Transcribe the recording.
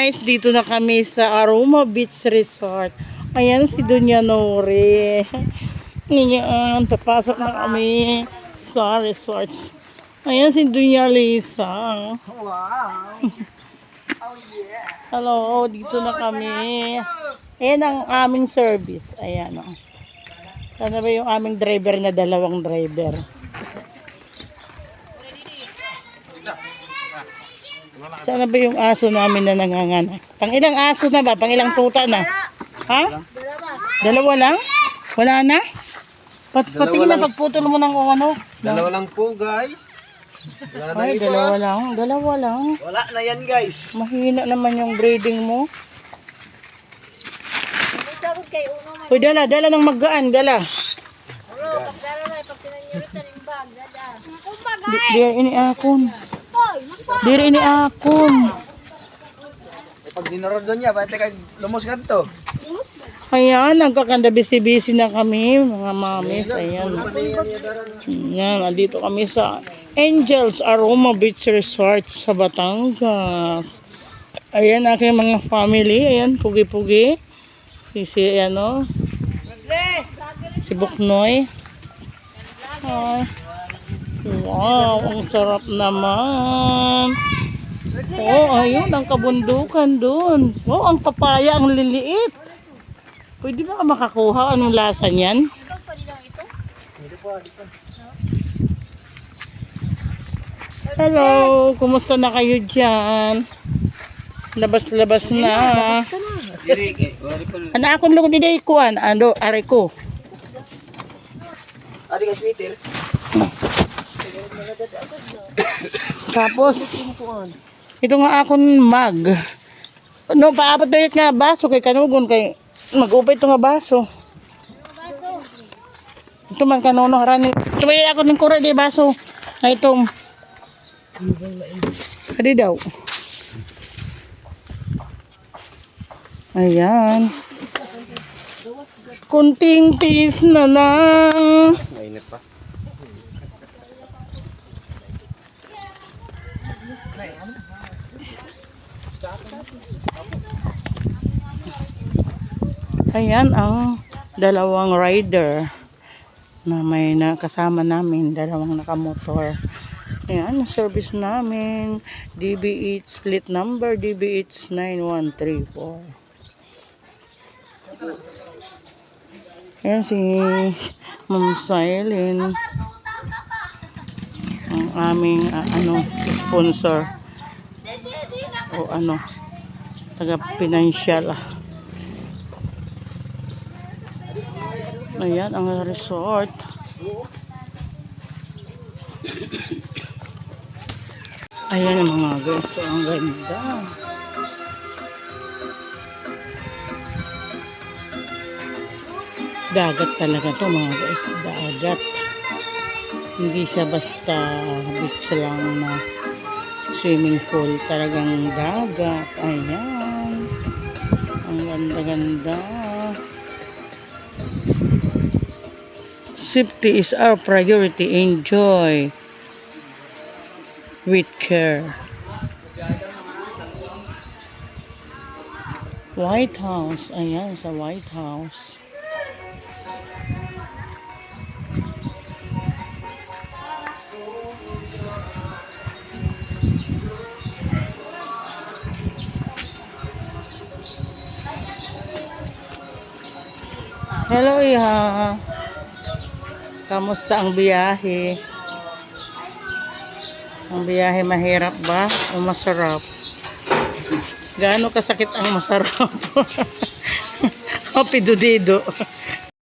guys, dito na kami sa Aroma Beach Resort. Ayan si Dunya Nori. Ngayon, papasok na kami sa resorts. Ayan si Dunya Lisa. Wow. Hello, dito na kami. Ayan ang aming service. Ayan o. Sana ba yung aming driver na dalawang driver? Sana ba yung aso namin na nanganganak? Pang ilang aso na ba? Pang ilang tuta na? Ha? Dalawa lang? Wala na? Pat patingin na pagputol mo ng ano? Dalawa lang po, guys. Wala na Ay, iba. dalawa lang. Dalawa lang. Wala na yan, guys. Mahina naman yung breeding mo. Uy, dala, dala ng magaan, dala. Di- Diri ini akon. Diri ini akon. Eh, pag dinarod doon niya, pati kay lumos ka to. Ayan, nagkakanda busy-busy na kami, mga mamis. Ayan. Ayan, nandito kami sa Angels Aroma Beach Resort sa Batangas. Ayan, aking mga family. Ayan, pugi-pugi. Si, si, ano, si Buknoy. Ay. Wow, ang sarap naman. Oh, ayun, ang kabundukan doon. Oh, ang papaya, ang liliit. Pwede ba ka makakuha? Anong lasa niyan? Hello, kumusta na kayo dyan? Labas-labas na. Ano akong lugo din kuan? Ano, are ko. Adi ka sweeter. Tapos, ito nga akong mag. No, paabot na nga baso kay kanugon kay mag-upay ito nga baso. Ito man kanono harani. Ba ako ng kura di baso. Ay itong. Kadi daw. Ayan. Kunting tiis na lang. Ayan ang dalawang rider na may nakasama namin, dalawang nakamotor. Ayan, service namin, DBH split number, DBH 9134. Ayan si Ma'am Silene, ang aming ah, ano, sponsor o ano, taga financial ah. Ayan ang resort. Ayan ang mga guys. Ang ganda. Dagat talaga to mga guys. Dagat. Hindi siya basta beach lang na swimming pool. Talagang dagat. Ayan. Ang ganda-ganda. Safety is our priority. Enjoy with care. White House. Ayan, sa White House. Hello, Iha. Kamusta ang biyahe? Ang biyahe mahirap ba o masarap? Gaano kasakit ang masarap? o pidudido.